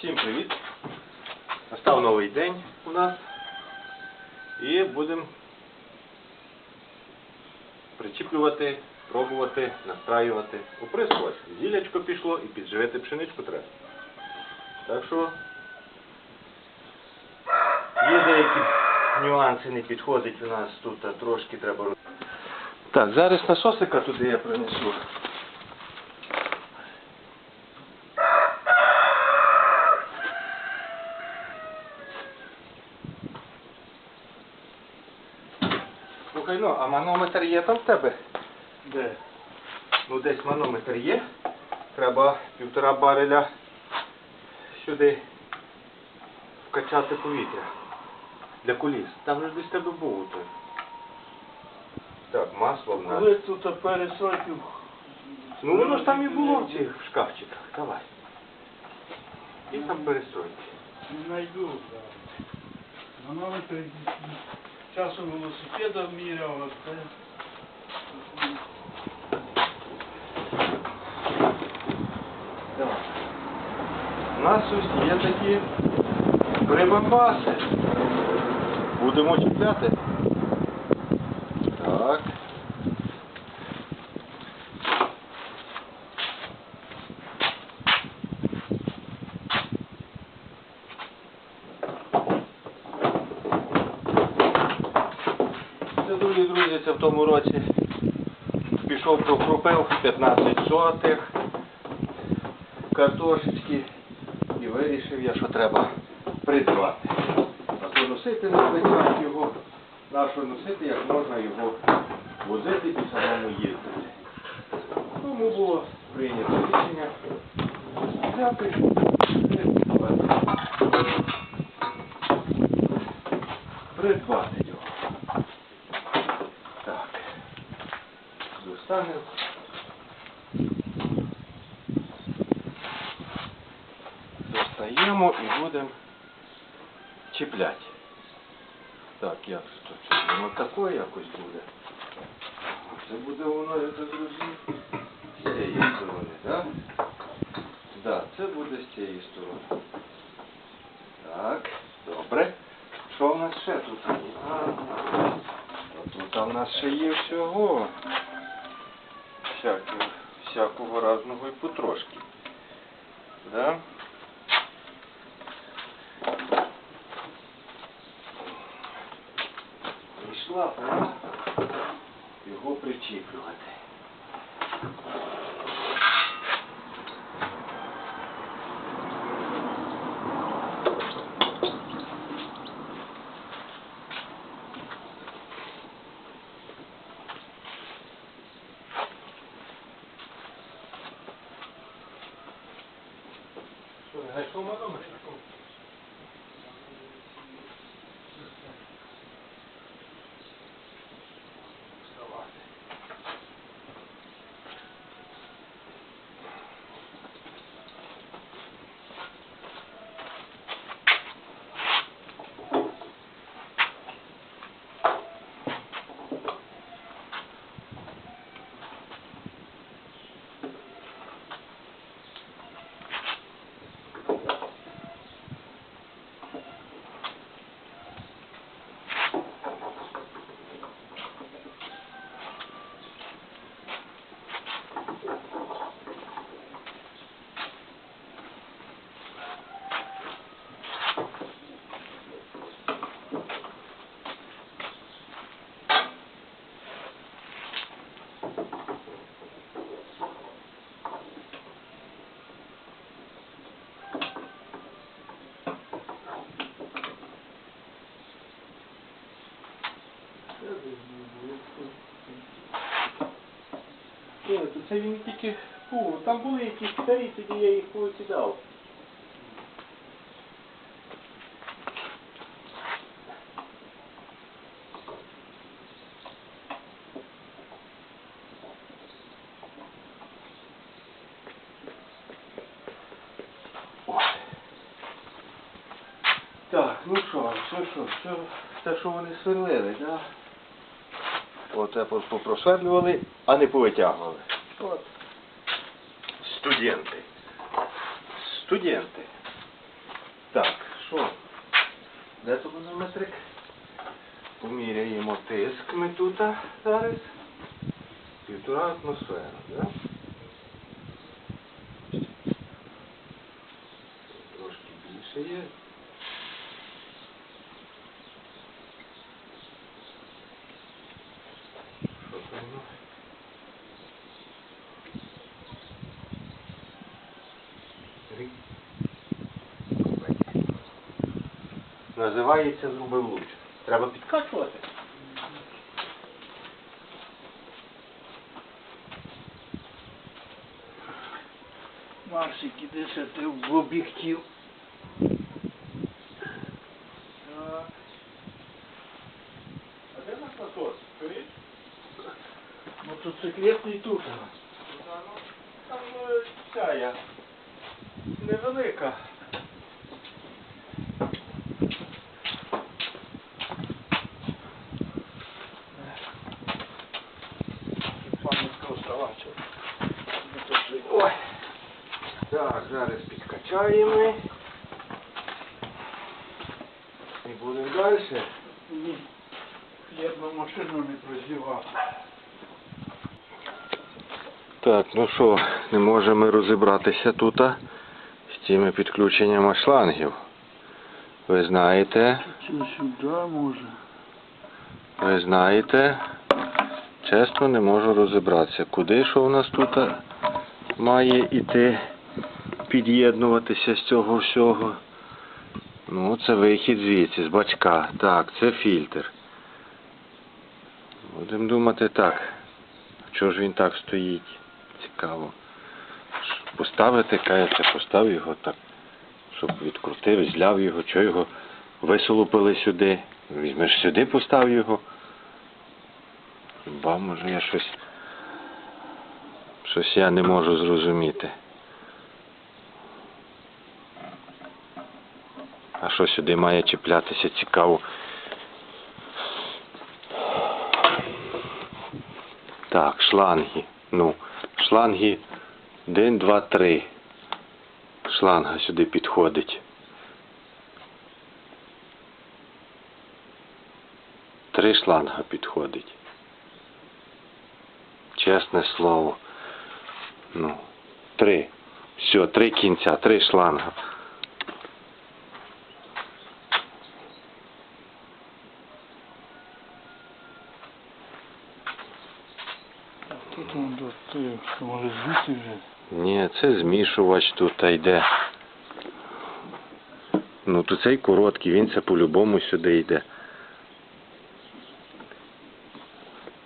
Всім привіт! Настав новий день у нас і будемо причіплювати, пробувати, настраювати, оприскувати. Зілячко пішло і підживити пшеничку треба. Так що є деякі нюанси не підходить у нас тут, а трошки треба. Так, зараз насосика туди я принесу. Ну, а манометр є там в тебе? Де? Ну десь манометр є. Треба півтора бареля сюди вкачати повітря для куліс. Там же ж десь в тебе був той. Так, масло в нас. Коли тут пересроків. Ну воно ж там і було в цих шкафчиках. Давай. І там перестройки. Не знайду. Манометр часом велосипедом міряв, а це. Так. У нас ось є такі прибамбаси. Будемо чіпляти. Так. Це, друзі, друзі, це в тому році пішов прокрупив 15 сотих картошечки і вирішив я, що треба придбати. А то носити на плечах його, нащо носити, як можна його возити і самому їздити. Тому було прийнято рішення взяти. Придбати його. Так. Достанемо. Достаємо і будемо чіпляти. Так, як ж то? Це воно таке якось буде. Це буде воно, так розумію, з цієї сторони, так? Так, це буде з цієї сторони. Так, добре. Що в нас ще тут? Тут в нас ще є всього. Всякого, всякого разного і потрошки. Да? Ні, то це він тільки був. Там були якісь старі, тоді я їх повикидав. Так, ну що, що, що, що, те, що вони сверлили, так? Да? Оце по- попросверлювали, а не повитягували. От. Студенти. Студенти. Так, що? Де тут тонометрик? Поміряємо тиск ми тут зараз. Півтора атмосфера, да? Трошки більше є. Що там? у нас? Рік. Називається зробив луч. Треба підкачувати. Марсик, іди ще ти в об'єктив. Так. А де наш насос? Чуєш? Мотоциклетний тут. Там е, ця я. Невелика. Зараз підкачаємо. І будемо далі. Ні. Хлібну машину не прозівав. Так, ну що, не можемо розібратися тут з цими підключеннями шлангів. Ви знаєте, сюди може. ви знаєте, чесно не можу розібратися, куди що в нас тут має іти, під'єднуватися з цього всього. Ну, це вихід звідси, з бачка. Так, це фільтр. Будемо думати так. Чого ж він так стоїть? Цікаво. Поставити, кається, постав його так, щоб відкрутив, зляв його, чого його висолопили сюди. Візьмеш сюди, постав його. Ба, може я щось. Щось я не можу зрозуміти. А що сюди має чіплятися цікаво? Так, шланги. Ну, шланги 1, 2, 3. Шланга сюди підходить. Три шланга підходить. Чесне слово. Ну, три. Все, три кінця, три шланга. Он до що може звідси вже. Ні, це змішувач тут та йде. Ну, то цей короткий, він це по-любому сюди йде.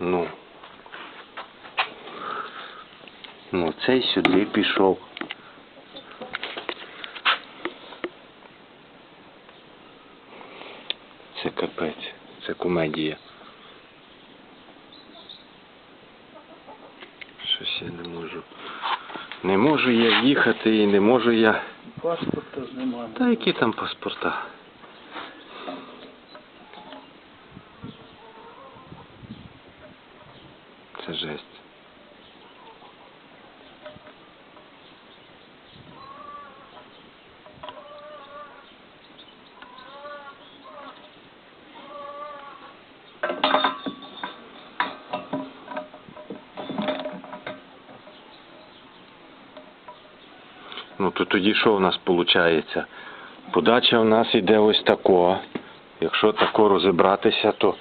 Ну. Ну, цей сюди пішов. Це капець, це комедія. Щось я не можу. Не можу я їхати і не можу я. Паспорта знімаємо. Та які там паспорта? Це жесть. Ну то тоді що в нас виходить? Подача в нас йде ось тако. Якщо тако розібратися, то,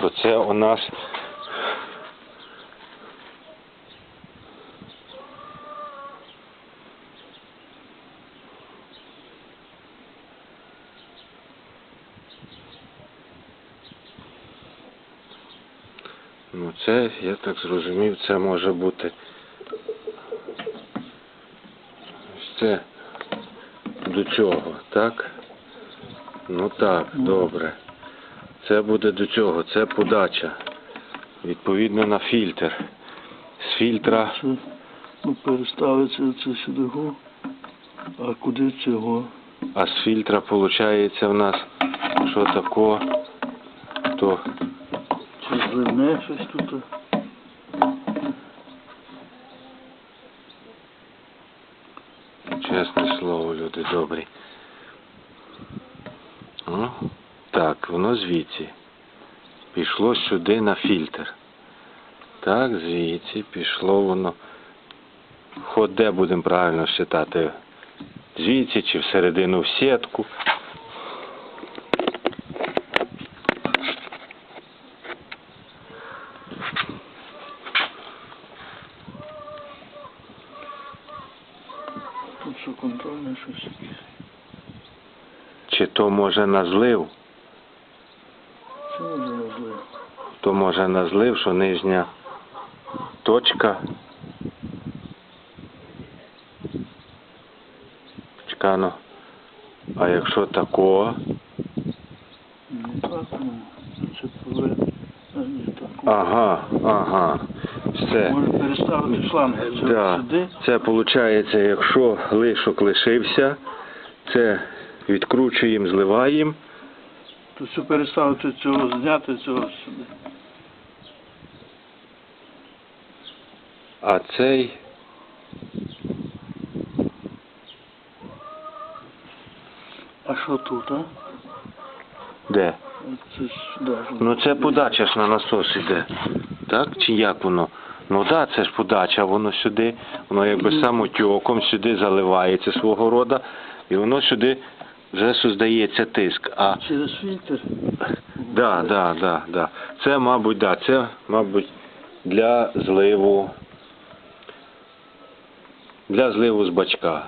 то це у нас Ну це, я так зрозумів, це може бути. Ось це до цього, так? Ну так, добре. Це буде до цього, це подача. Відповідно на фільтр. З фільтра. Це, ну, переставиться це сюди. А куди цього? А з фільтра виходить в нас що тако, то Чи зливне щось тут? Чесне слово, люди добрі. Ну, так, воно звідси. Пішло сюди на фільтр. Так, звідси пішло воно. Ходе де будемо правильно считати? Звідси чи всередину в сітку. Тут що контрольне щось якесь. Чи то може на злив, Це може можливо. то може на злив, що нижня точка. Чекано. А якщо тако, Не так, ну, так. ага, ага. Все. Може переставити шланги це Да. сюди. Це виходить, якщо лишок лишився, це відкручуємо, зливаємо. То все переставити цього, зняти цього сюди. А цей А що тут, а? де? Це ж. Ну це подача ж на насос іде. Так? Чи як воно? Ну так, да, це ж подача, воно сюди, воно якби самотьоком сюди заливається свого рода, і воно сюди вже создається тиск. А Через фільтр. да, да, да, да. Це, мабуть, да, це, мабуть, для зливу. Для зливу з бачка.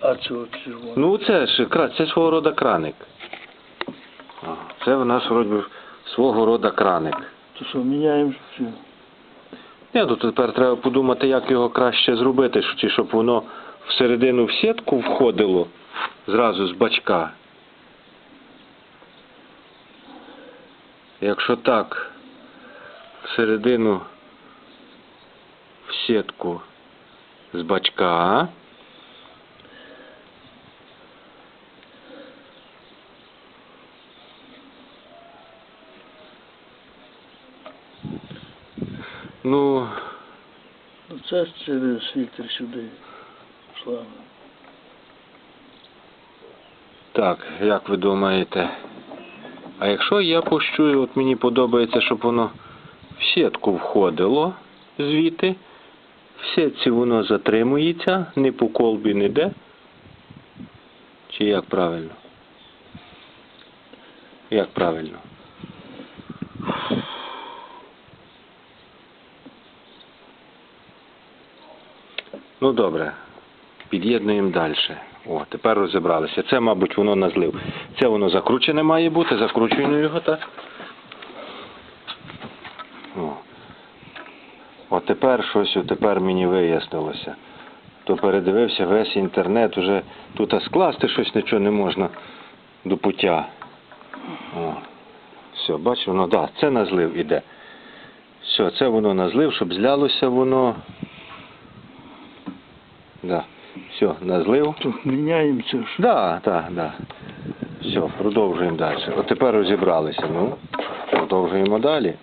А цього червоного. Ну це ж кра- це свого рода краник. А, Це в нас вроді свого рода краник. То що, міняємо цю? Ні, то тепер треба подумати, як його краще зробити, що- чи щоб воно всередину в сітку входило зразу з бачка. Якщо так, всередину в сітку з бачка. Ну, Ну це фільтр сюди. Шланг. Так, як ви думаєте? А якщо я пущу, от мені подобається, щоб воно в сітку входило звідти, в сітці воно затримується, не по колбі не йде. Чи як правильно? Як правильно? Ну добре, під'єднуємо далі. О, тепер розібралися. Це, мабуть, воно на злив. Це воно закручене має бути, закручуємо його так. О. Тепер щось, тепер мені вияснилося. То передивився весь інтернет, уже тут скласти щось нічого не можна до пуття. О. Все, бачиш, воно, да, це на злив іде. Все, це воно на злив, щоб злялося воно. Да. Все, на злив. То міняємо це ж. Да, так, да. Все, продовжуємо далі. От тепер розібралися. Ну, продовжуємо далі.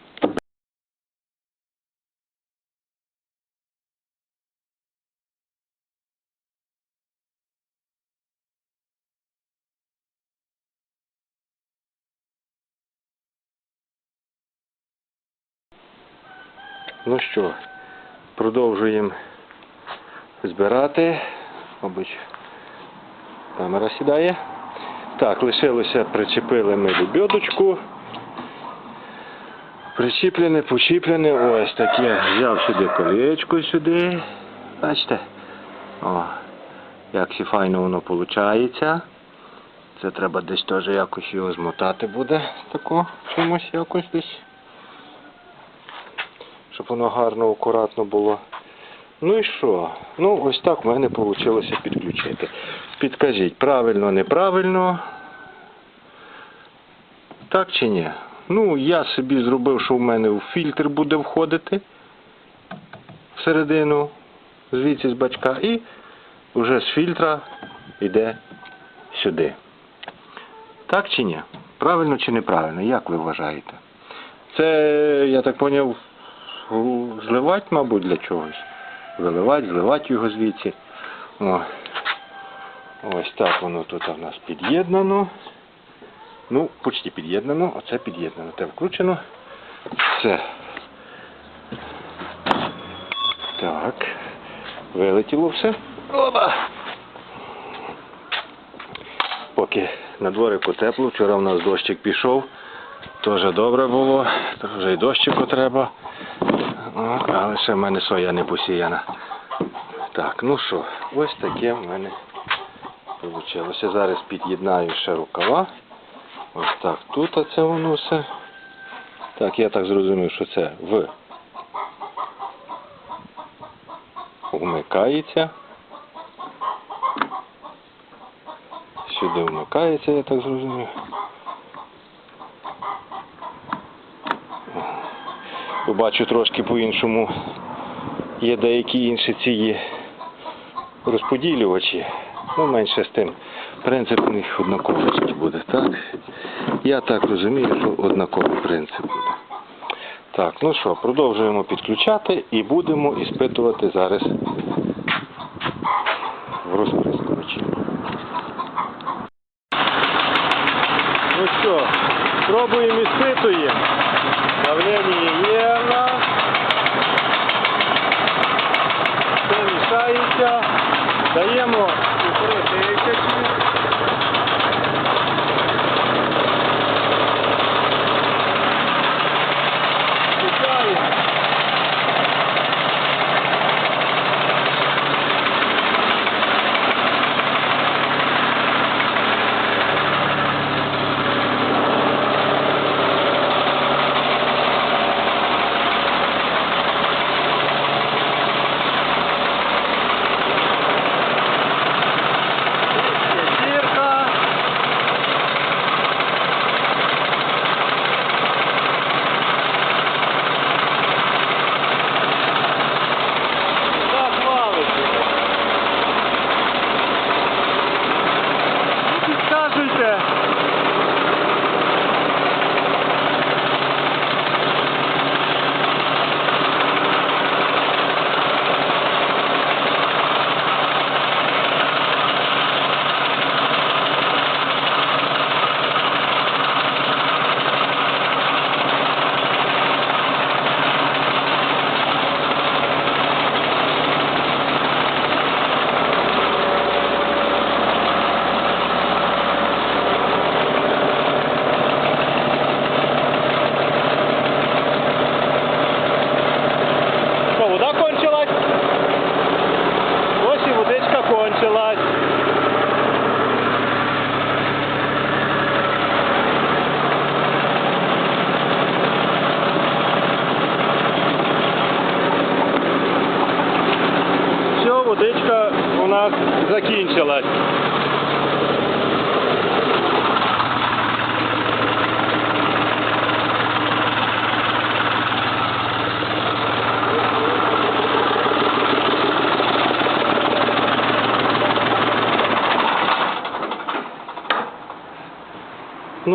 Ну що, продовжуємо збирати. Мабуть, камера сідає. Так, лишилося, причепили ми лебедочку. Причіплене, почіплене. Ось таке. Взяв сюди колечко сюди. Бачите? О, як все файно воно виходить. Це треба десь теж якось його змотати буде. Тако, чимось якось десь. Щоб воно гарно, акуратно було. Ну і що? Ну, ось так в мене вийшло підключити. Підкажіть, правильно, неправильно. Так чи ні? Ну, я собі зробив, що в мене в фільтр буде входити всередину, звідси з бачка, і вже з фільтра йде сюди. Так чи ні? Правильно чи неправильно? Як ви вважаєте? Це, я так зрозумів, зливати, мабуть, для чогось. Виливати, зливати його звідси. О. Ось так воно тут у нас під'єднано. Ну, почти під'єднано, оце під'єднано. Те вкручено. Все. Так. Вилетіло все. Оба! Поки на дворику тепло, вчора в нас дощик пішов. Теж добре було, вже й дощику треба. О, але ще в мене соя не посіяна. Так, ну що, ось таке в мене вийшло. Зараз під'єднаю ще рукава. Ось так тут оце воно все. Так, я так зрозумів, що це в вмикається. Сюди вмикається, я так зрозумів. Побачу трошки по-іншому. Є деякі інші ці розподілювачі. Ну, менше з тим. Принцип у них однаковий буде, так? Я так розумію, що однаковий принцип буде. Так, ну що, продовжуємо підключати і будемо іспитувати зараз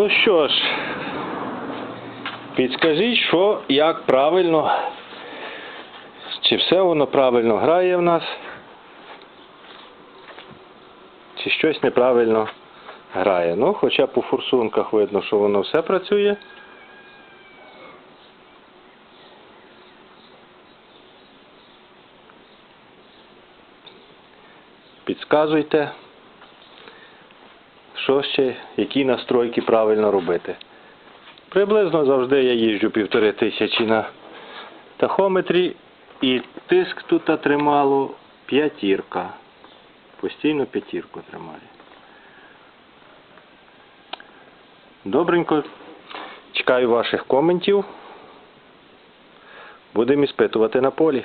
Ну що ж, підскажіть, що, як правильно, чи все воно правильно грає в нас, чи щось неправильно грає. Ну, хоча по форсунках видно, що воно все працює. Підказуйте що ще, які настройки правильно робити. Приблизно завжди я їжджу півтори тисячі на тахометрі і тиск тут тримало п'ятірка. Постійно п'ятірку тримає. Добренько. Чекаю ваших коментів. Будемо іспитувати на полі.